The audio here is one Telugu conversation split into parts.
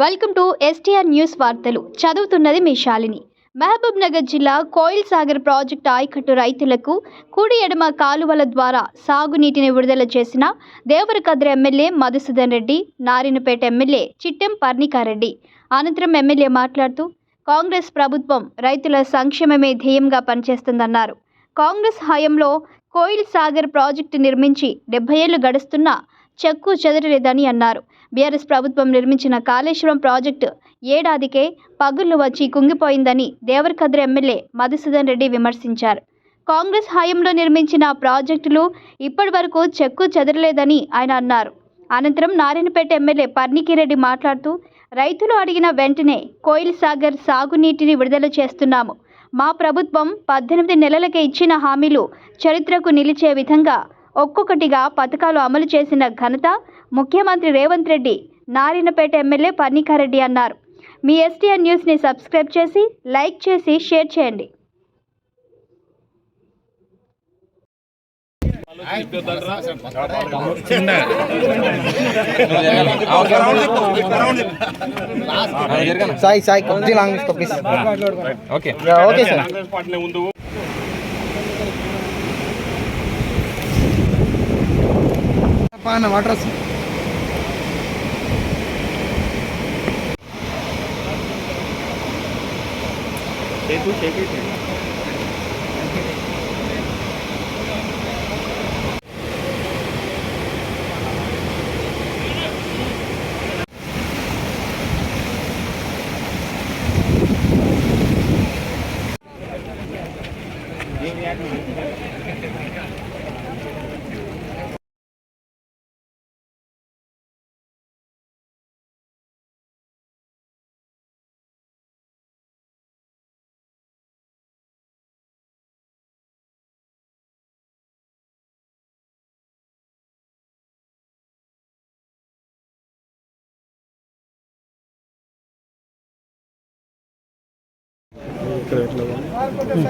వెల్కమ్ టు ఎస్టీఆర్ న్యూస్ వార్తలు. చదువుతున్నది మీ శాలిని. మహబూబ్ నగర్ జిల్లా కోయిల్ సాగర్ ప్రాజెక్టు ఆయకట్టు రైతులకు కుడి ఎడమ కాలువల ద్వారా సాగునీటిని విడుదల చేసిన దేవరకద్ర ఎమ్మెల్యే మధుసూదన్ రెడ్డి నారినపేట ఎమ్మెల్యే చిట్టెం పర్ణికారెడ్డి అనంతరం ఎమ్మెల్యే మాట్లాడుతూ కాంగ్రెస్ ప్రభుత్వం రైతుల సంక్షేమమే ధ్యేయంగా పనిచేస్తుందన్నారు. కాంగ్రెస్ హయాంలో కోయిల్ సాగర్ ప్రాజెక్టు నిర్మించి డెబ్బై ఏళ్ళు గడుస్తున్నా చెక్కు చెదరలేదని అన్నారు. బీఆర్ఎస్ ప్రభుత్వం నిర్మించిన కాళేశ్వరం ప్రాజెక్టు ఏడాదికే పగుళ్ళు వచ్చి కుంగిపోయిందని దేవరకద్ర ఎమ్మెల్యే మధుసూదన్ రెడ్డి విమర్శించారు. కాంగ్రెస్ హయాంలో నిర్మించిన ప్రాజెక్టులు ఇప్పటి వరకు చెక్కు చెదరలేదని ఆయన అన్నారు. అనంతరం నారాయణపేట ఎమ్మెల్యే పర్ణికిరెడ్డి మాట్లాడుతూ రైతులు అడిగిన వెంటనే కోయిల్ సాగర్ సాగునీటిని విడుదల చేస్తున్నాము. మా ప్రభుత్వం పద్దెనిమిది నెలలకే ఇచ్చిన హామీలు చరిత్రకు నిలిచే విధంగా ఒక్కొక్కటిగా పథకాలు అమలు చేసిన ఘనత ముఖ్యమంత్రి రేవంత్ రెడ్డి నారాయణపేట ఎమ్మెల్యే పర్ణికారెడ్డి అన్నారు మీ ఎస్టీఎన్ న్యూస్ని సబ్స్క్రైబ్ చేసి లైక్ చేసి షేర్ చేయండి సాయి సాయి కొంచెం okay okay sir Congress party ముందు పాన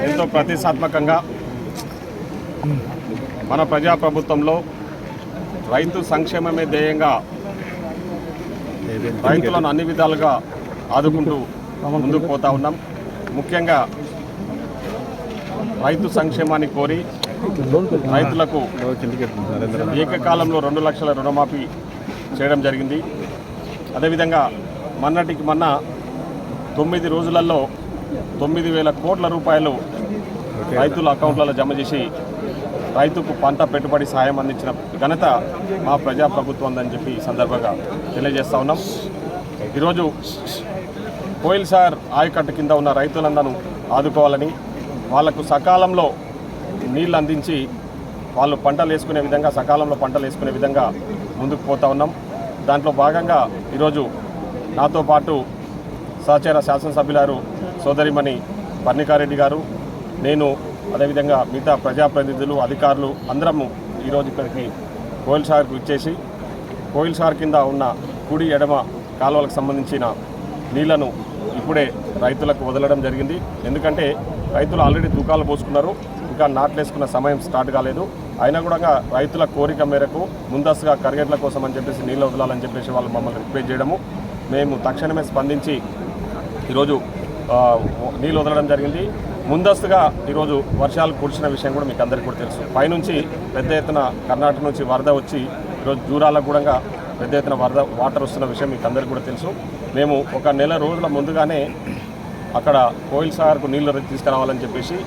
ఎంతో ప్రతిష్టాత్మకంగా మన ప్రజాప్రభుత్వంలో రైతు సంక్షేమమే ధ్యేయంగా రైతులను అన్ని విధాలుగా ఆదుకుంటూ ముందుకు పోతా ఉన్నాం. ముఖ్యంగా రైతు సంక్షేమాన్ని కోరి రైతులకు ఏకకాలంలో రెండు లక్షల రుణమాఫీ చేయడం జరిగింది. అదేవిధంగా మొన్నటికి మొన్న తొమ్మిది రోజులలో తొమ్మిది వేల కోట్ల రూపాయలు రైతుల అకౌంట్లలో జమ చేసి రైతుకు పంట పెట్టుబడి సాయం అందించిన ఘనత మా ప్రజాప్రభుత్వం అని చెప్పి ఈ సందర్భంగా తెలియజేస్తా ఉన్నాం. ఈరోజు కోయిల్ సార్ ఆయకట్టు కింద ఉన్న రైతులందరూ ఆదుకోవాలని వాళ్ళకు సకాలంలో నీళ్ళు అందించి వాళ్ళు పంటలు వేసుకునే విధంగా సకాలంలో పంటలు వేసుకునే విధంగా ముందుకు పోతా ఉన్నాం. దాంట్లో భాగంగా ఈరోజు నాతో పాటు సహచర శాసనసభ్యులారు సోదరిమణి పర్ణికారెడ్డి గారు నేను అదేవిధంగా మిగతా ప్రజాప్రతినిధులు అధికారులు అందరము ఈరోజు ఇక్కడికి కోయిల్సార్కు ఇచ్చేసి కోయిల్సార్ కింద ఉన్న కుడి ఎడమ కాలువలకు సంబంధించిన నీళ్ళను ఇప్పుడే రైతులకు వదలడం జరిగింది. ఎందుకంటే రైతులు ఆల్రెడీ తూకాలు పోసుకున్నారు. ఇంకా నాట్లేసుకున్న సమయం స్టార్ట్ కాలేదు. అయినా కూడా రైతుల కోరిక మేరకు ముందస్తుగా కరిగేట్ల కోసం అని చెప్పేసి నీళ్ళు వదలాలని చెప్పేసి వాళ్ళు మమ్మల్ని రిక్వెస్ట్ చేయడము. మేము తక్షణమే స్పందించి ఈరోజు నీళ్ళు వదలడం జరిగింది. ముందస్తుగా ఈరోజు వర్షాలు కురిసిన విషయం కూడా మీకు అందరికీ కూడా తెలుసు. పైనుంచి పెద్ద ఎత్తున కర్ణాటక నుంచి వరద వచ్చి ఈరోజు జూరాలకు కూడా పెద్ద ఎత్తున వరద వాటర్ వస్తున్న విషయం మీకు అందరికీ కూడా తెలుసు. మేము ఒక నెల రోజుల ముందుగానే అక్కడ కోయిల్ సాగర్కు నీళ్ళు తీసుకురావాలని చెప్పేసి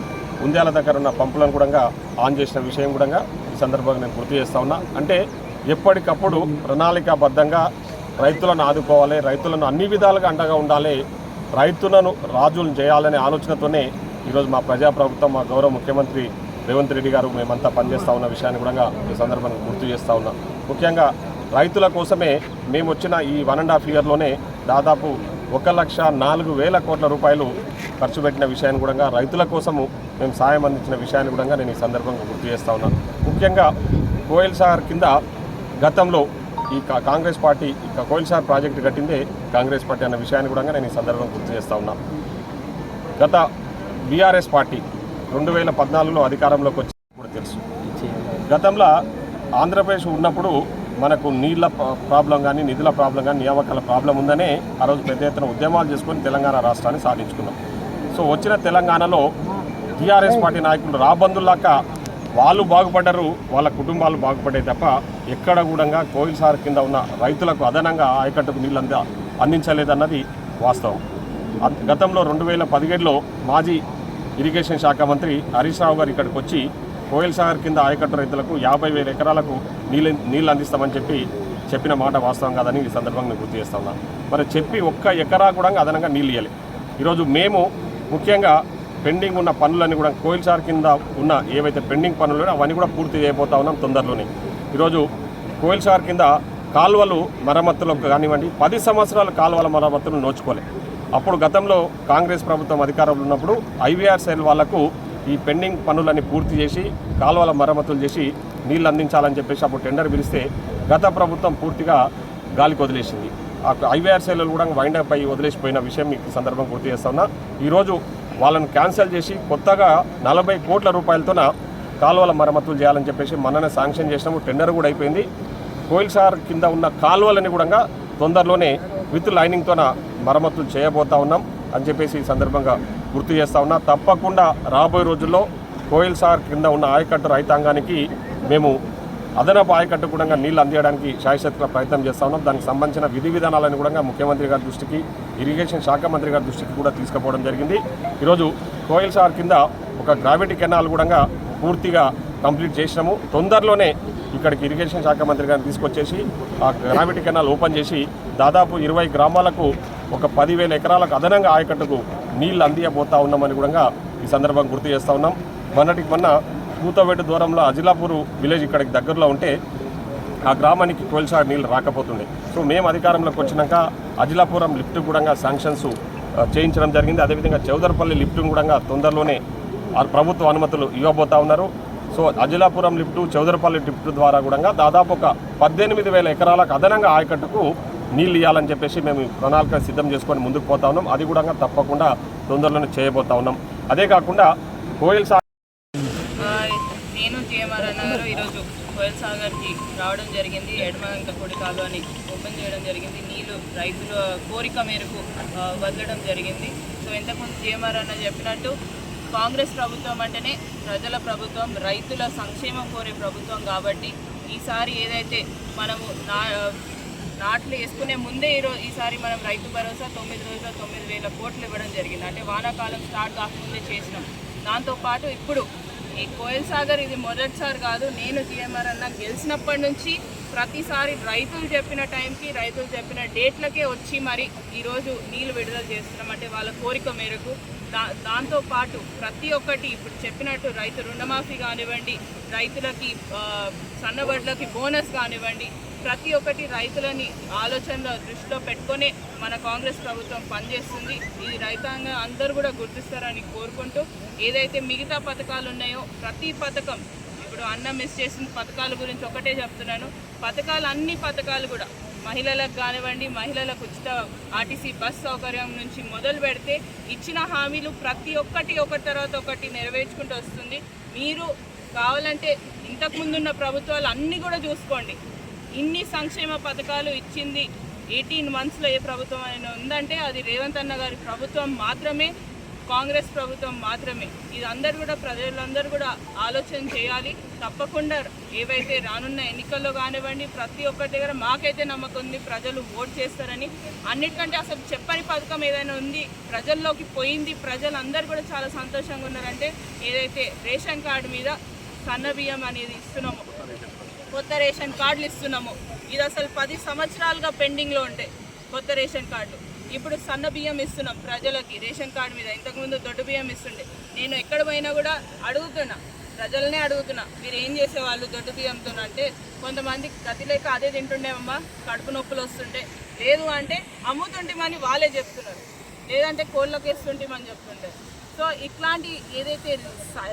ఉంద్యాల దగ్గర ఉన్న పంపులను కూడా ఆన్ చేసిన విషయం కూడా ఈ సందర్భంగా నేను గుర్తు చేస్తా ఉన్నా. అంటే ఎప్పటికప్పుడు ప్రణాళికాబద్ధంగా రైతులను ఆదుకోవాలి రైతులను అన్ని విధాలుగా అండగా ఉండాలి రైతులను రాజులను చేయాలనే ఆలోచనతోనే ఈరోజు మా ప్రజాప్రభుత్వం మా గౌరవ ముఖ్యమంత్రి రేవంత్ రెడ్డి గారు మేమంతా పనిచేస్తా ఉన్న విషయాన్ని కూడా ఈ సందర్భంగా గుర్తు చేస్తా ఉన్నాం. ముఖ్యంగా రైతుల కోసమే మేము వచ్చిన ఈ వన్ అండ్ హాఫ్ ఇయర్లోనే దాదాపు ఒక లక్ష నాలుగు వేల కోట్ల రూపాయలు ఖర్చు పెట్టిన విషయాన్ని కూడా రైతుల కోసము మేము సాయం అందించిన విషయాన్ని కూడా నేను ఈ సందర్భంగా గుర్తు చేస్తా ఉన్నాను ముఖ్యంగా కోయల్ సాగర్ కింద గతంలో ఈ కాంగ్రెస్ పార్టీ ఈ కోయిల్ ప్రాజెక్టు కట్టిందే కాంగ్రెస్ పార్టీ అన్న విషయాన్ని కూడా నేను ఈ సందర్భంగా గుర్తు చేస్తా ఉన్నా. గత బీఆర్ఎస్ పార్టీ రెండు వేల పద్నాలుగులో అధికారంలోకి వచ్చి కూడా తెలుసు. గతంలో ఆంధ్రప్రదేశ్ ఉన్నప్పుడు మనకు నీళ్ళ ప్రాబ్లం కానీ నిధుల ప్రాబ్లం కానీ నియామకాల ప్రాబ్లం ఉందనే ఆ రోజు పెద్ద ఎత్తున ఉద్యమాలు చేసుకొని తెలంగాణ రాష్ట్రాన్ని సాధించుకున్నాం. సో వచ్చిన తెలంగాణలో టీఆర్ఎస్ పార్టీ నాయకులు రాబందుల్లాక వాళ్ళు బాగుపడ్డారు వాళ్ళ కుటుంబాలు బాగుపడే తప్ప ఎక్కడ కూడా కోయిల్ సార్ కింద ఉన్న రైతులకు అదనంగా ఆయకట్టుకు నీళ్ళు అంద అందించలేదన్నది వాస్తవం. గతంలో రెండు వేల పదిహేడులో మాజీ ఇరిగేషన్ శాఖ మంత్రి హరీష్ రావు గారు ఇక్కడికి వచ్చి కోయిల్ సాగర్ కింద ఆయకట్టు రైతులకు యాభై వేల ఎకరాలకు నీళ్ళు నీళ్ళు అందిస్తామని చెప్పి చెప్పిన మాట వాస్తవం కాదని ఈ సందర్భంగా నేను గుర్తు చేస్తా ఉన్నాను మరి చెప్పి ఒక్క ఎకరా కూడా అదనంగా నీళ్ళు ఇవ్వాలి ఈరోజు మేము ముఖ్యంగా పెండింగ్ ఉన్న పనులన్నీ కూడా కోయిల్ సార్ కింద ఉన్న ఏవైతే పెండింగ్ పనులు అవన్నీ కూడా పూర్తి చేయబోతా ఉన్నాం తొందరలోనే. ఈరోజు కోయిల్ సార్ కింద కాలువలు మరమ్మతులు కానివ్వండి పది సంవత్సరాలు కాలువల మరమ్మతులు నోచుకోలే. అప్పుడు గతంలో కాంగ్రెస్ ప్రభుత్వం అధికారంలో ఉన్నప్పుడు ఐవీఆర్ సెల్ వాళ్ళకు ఈ పెండింగ్ పనులన్నీ పూర్తి చేసి కాలువల మరమ్మతులు చేసి నీళ్ళు అందించాలని చెప్పేసి అప్పుడు టెండర్ పిలిస్తే గత ప్రభుత్వం పూర్తిగా గాలికి వదిలేసింది. ఆ ఐవీఆర్ కూడా వైండప్ అయ్యి వదిలేసిపోయిన విషయం మీకు ఈ సందర్భం గుర్తు చేస్తున్నా. ఈరోజు వాళ్ళని క్యాన్సిల్ చేసి కొత్తగా నలభై కోట్ల రూపాయలతోన కాలువల మరమ్మతులు చేయాలని చెప్పేసి మననే శాంక్షన్ చేసినాము. టెండర్ కూడా అయిపోయింది. కోయిల్ సార్ కింద ఉన్న కాలువలని కూడా తొందరలోనే విత్ లైనింగ్తోన మరమ్మతులు చేయబోతా ఉన్నాం అని చెప్పేసి ఈ సందర్భంగా గుర్తు చేస్తా ఉన్నా. తప్పకుండా రాబోయే రోజుల్లో కోయిల్ సార్ కింద ఉన్న ఆయకట్టు రైతాంగానికి మేము అదనపు ఆయకట్టు కూడా నీళ్ళు అందించడానికి శాయశక్తిగా ప్రయత్నం చేస్తా ఉన్నాం. దానికి సంబంధించిన విధి విధానాలను కూడా ముఖ్యమంత్రి గారి దృష్టికి ఇరిగేషన్ శాఖ మంత్రి గారి దృష్టికి కూడా తీసుకుపోవడం జరిగింది. ఈరోజు కోయిల్ సార్ కింద ఒక గ్రావిటీ కెనాల్ కూడా పూర్తిగా కంప్లీట్ చేసినాము. తొందరలోనే ఇక్కడికి ఇరిగేషన్ శాఖ మంత్రి గారిని తీసుకొచ్చేసి ఆ గ్రావిటీ కెనాల్ ఓపెన్ చేసి దాదాపు ఇరవై గ్రామాలకు ఒక పదివేల ఎకరాలకు అదనంగా ఆయకట్టుకు నీళ్ళు అందియబోతా ఉన్నామని కూడా ఈ సందర్భంగా గుర్తు చేస్తా ఉన్నాం. మొన్నటికి మొన్న కూతవేటు దూరంలో అజిలాపూర్ విలేజ్ ఇక్కడికి దగ్గరలో ఉంటే ఆ గ్రామానికి కోల్సాడ్ నీళ్ళు రాకపోతుండే. సో మేము అధికారంలోకి వచ్చినాక అజిలాపురం లిఫ్ట్ కూడా శాంక్షన్స్ చేయించడం జరిగింది. అదేవిధంగా చౌదరపల్లి లిఫ్ట్ కూడా తొందరలోనే ఆ ప్రభుత్వ అనుమతులు ఇవ్వబోతా ఉన్నారు. So Ajilapuram lift Chowdarpally lift ద్వారా కూడా దాదాపు ఒక పద్దెనిమిది వేల ఎకరాలకు అదనంగా ఆయకట్టుకు నీళ్ళు ఇవ్వాలని చెప్పేసి మేము ప్రణాళిక సిద్ధం చేసుకొని ముందుకు పోతా ఉన్నాం. అది కూడా తప్పకుండా తొందరలోనే చేయబోతా ఉన్నాం. అదే కాకుండా కోయిల్ నేను జిఎంఆర్ ఈరోజు కోయల్ సాగర్కి రావడం జరిగింది. ఎడమంక కొడి కాలువని ఓపెన్ చేయడం జరిగింది. నీళ్ళు రైతుల కోరిక మేరకు వదలడం జరిగింది. సో ఇంతకుముందు జిఎంఆర్ అన్న చెప్పినట్టు కాంగ్రెస్ ప్రభుత్వం అంటేనే ప్రజల ప్రభుత్వం రైతుల సంక్షేమం కోరే ప్రభుత్వం కాబట్టి ఈసారి ఏదైతే మనము నా నాట్లు వేసుకునే ముందే ఈరోజు ఈసారి మనం రైతు భరోసా తొమ్మిది రోజుల తొమ్మిది వేల కోట్లు ఇవ్వడం జరిగింది. అంటే వానాకాలం స్టార్ట్ కాకముందే చేసినాం. దాంతోపాటు ఇప్పుడు ఈ కోయల్ సాగర్ ఇది మొదటిసారి కాదు నేను జిఎంఆర్ అన్న గెలిచినప్పటి నుంచి ప్రతిసారి రైతులు చెప్పిన టైంకి రైతులు చెప్పిన డేట్లకే వచ్చి మరి ఈరోజు నీళ్ళు విడుదల చేస్తున్నాం. అంటే వాళ్ళ కోరిక మేరకు దా దాంతోపాటు ప్రతి ఒక్కటి ఇప్పుడు చెప్పినట్టు రైతు రుణమాఫీ కానివ్వండి రైతులకి సన్నబడ్లకి బోనస్ కానివ్వండి ప్రతి ఒక్కటి రైతులని ఆలోచనలో దృష్టిలో పెట్టుకొని మన కాంగ్రెస్ ప్రభుత్వం పనిచేస్తుంది. ఇది రైతాంగం అందరూ కూడా గుర్తిస్తారని కోరుకుంటూ ఏదైతే మిగతా పథకాలు ఉన్నాయో ప్రతి పథకం ఇప్పుడు అన్న మిస్ చేసిన పథకాల గురించి ఒకటే చెప్తున్నాను. పథకాలు అన్ని పథకాలు కూడా మహిళలకు కానివ్వండి మహిళలకు ఉచిత ఆర్టీసీ బస్ సౌకర్యం నుంచి మొదలు పెడితే ఇచ్చిన హామీలు ప్రతి ఒక్కటి ఒకటి తర్వాత ఒకటి నెరవేర్చుకుంటూ వస్తుంది. మీరు కావాలంటే ఇంతకుముందున్న ప్రభుత్వాలు అన్నీ కూడా చూసుకోండి. ఇన్ని సంక్షేమ పథకాలు ఇచ్చింది ఎయిటీన్ మంత్స్లో ఏ ప్రభుత్వం అయినా ఉందంటే అది రేవంత్ అన్న గారి ప్రభుత్వం మాత్రమే కాంగ్రెస్ ప్రభుత్వం మాత్రమే. ఇది అందరు కూడా ప్రజలందరూ కూడా ఆలోచన చేయాలి. తప్పకుండా ఏవైతే రానున్న ఎన్నికల్లో కానివ్వండి ప్రతి ఒక్కరి దగ్గర మాకైతే నమ్మకం ఉంది ప్రజలు ఓట్ చేస్తారని. అన్నిటికంటే అసలు చెప్పని పథకం ఏదైనా ఉంది ప్రజల్లోకి పోయింది ప్రజలందరూ కూడా చాలా సంతోషంగా ఉన్నారంటే ఏదైతే రేషన్ కార్డు మీద సన్న బియ్యం అనేది ఇస్తున్నామో. కొత్త రేషన్ కార్డులు ఇస్తున్నాము. ఇది అసలు పది సంవత్సరాలుగా పెండింగ్లో ఉండే కొత్త రేషన్ కార్డు. ఇప్పుడు సన్న బియ్యం ఇస్తున్నాం ప్రజలకి. రేషన్ కార్డు మీద ఇంతకుముందు దొడ్డు బియ్యం ఇస్తుండే. నేను ఎక్కడ పోయినా కూడా అడుగుతున్నా. ప్రజలనే అడుగుతున్నా. మీరు ఏం చేసేవాళ్ళు దొడ్డు బియ్యంతో అంటే కొంతమంది గతి లేక అదే తింటుండేమమ్మా కడుపు నొప్పులు వస్తుంటే. లేదు అంటే అమ్ముతుంటేమని వాళ్ళే చెప్తున్నారు. లేదంటే కోళ్ళకి వేస్తుంటామని చెప్తుంటారు సో ఇట్లాంటి ఏదైతే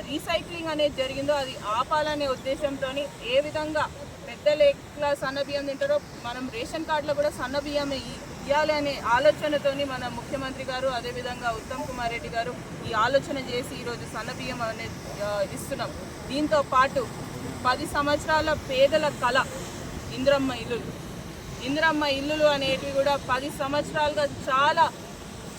రీసైక్లింగ్ అనేది జరిగిందో అది ఆపాలనే ఉద్దేశంతో ఏ విధంగా పెద్దలు ఎట్లా సన్న బియ్యం తింటారో మనం రేషన్ కార్డులో కూడా సన్న బియ్యం ఇవ్వాలి అనే ఆలోచనతోని మన ముఖ్యమంత్రి గారు అదేవిధంగా ఉత్తమ్ కుమార్ రెడ్డి గారు ఈ ఆలోచన చేసి ఈరోజు సన్న బియ్యం అనేది ఇస్తున్నాం. దీంతో పాటు పది సంవత్సరాల పేదల కళ ఇంద్రమ్మ ఇల్లులు. ఇంద్రమ్మ ఇల్లులు అనేటివి కూడా పది సంవత్సరాలుగా చాలా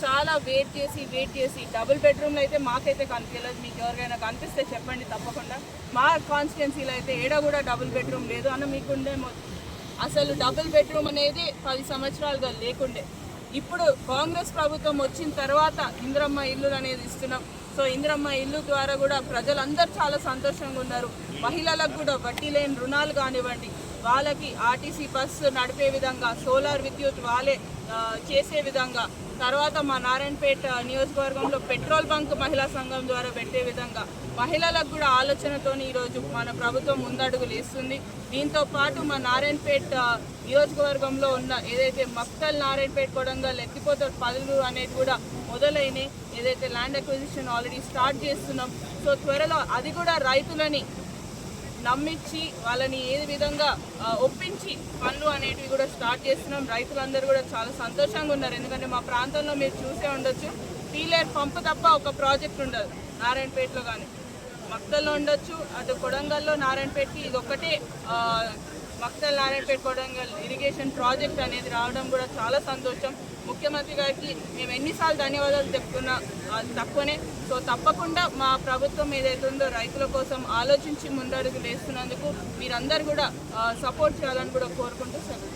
చాలా వెయిట్ చేసి వెయిట్ చేసి డబుల్ బెడ్రూమ్లు అయితే మాకైతే కనిపించలేదు. మీకు ఎవరికైనా కనిపిస్తే చెప్పండి తప్పకుండా. మా కాన్స్టిట్యున్సీలో అయితే ఏడ కూడా డబుల్ బెడ్రూమ్ లేదు అన్న మీకుండేమో అసలు డబుల్ బెడ్రూమ్ అనేది పది సంవత్సరాలుగా లేకుండే. ఇప్పుడు కాంగ్రెస్ ప్రభుత్వం వచ్చిన తర్వాత ఇందిరమ్మ ఇల్లులు అనేది ఇస్తున్నాం. సో ఇందిరమ్మ ఇల్లు ద్వారా కూడా ప్రజలందరూ చాలా సంతోషంగా ఉన్నారు. మహిళలకు కూడా వడ్డీ లేని రుణాలు కానివ్వండి. వాళ్ళకి ఆర్టీసీ బస్సు నడిపే విధంగా సోలార్ విద్యుత్ వాళ్ళే చేసే విధంగా తర్వాత మా నారాయణపేట నియోజకవర్గంలో పెట్రోల్ బంక్ మహిళా సంఘం ద్వారా పెట్టే విధంగా మహిళలకు కూడా ఆలోచనతోని ఈరోజు మన ప్రభుత్వం ముందడుగులు ఇస్తుంది దీంతో పాటు మా నారాయణపేట నియోజకవర్గంలో ఉన్న ఏదైతే మక్తల్ నారాయణపేట కొడంగల్ ఎత్తిపోత పదులు అనేది కూడా మొదలైనవి ఏదైతే ల్యాండ్ అక్విజిషన్ ఆల్రెడీ స్టార్ట్ చేస్తున్నాం. సో త్వరలో అది కూడా రైతులని నమ్మించి వాళ్ళని ఏ విధంగా ఒప్పించి పనులు అనేటివి కూడా స్టార్ట్ చేస్తున్నాం. రైతులందరూ కూడా చాలా సంతోషంగా ఉన్నారు. ఎందుకంటే మా ప్రాంతంలో మీరు చూసే ఉండొచ్చు పీలేర్ పంపు తప్ప ఒక ప్రాజెక్ట్ ఉండదు నారాయణపేటలో కానీ. మక్తల్లో ఉండొచ్చు అటు కొడంగల్లో నారాయణపేటకి ఇది ఒక్కటే మక్తల్ నారాయణపేట కొడంగల్ ఇరిగేషన్ ప్రాజెక్ట్ అనేది రావడం కూడా చాలా సంతోషం. ముఖ్యమంత్రి గారికి మేము ఎన్నిసార్లు ధన్యవాదాలు చెప్తున్నా అది తక్కువనే. సో తప్పకుండా మా ప్రభుత్వం ఏదైతే ఉందో రైతుల కోసం ఆలోచించి ముందడుగు వేస్తున్నందుకు మీరందరూ కూడా సపోర్ట్ చేయాలని కూడా కోరుకుంటూ సెలవు.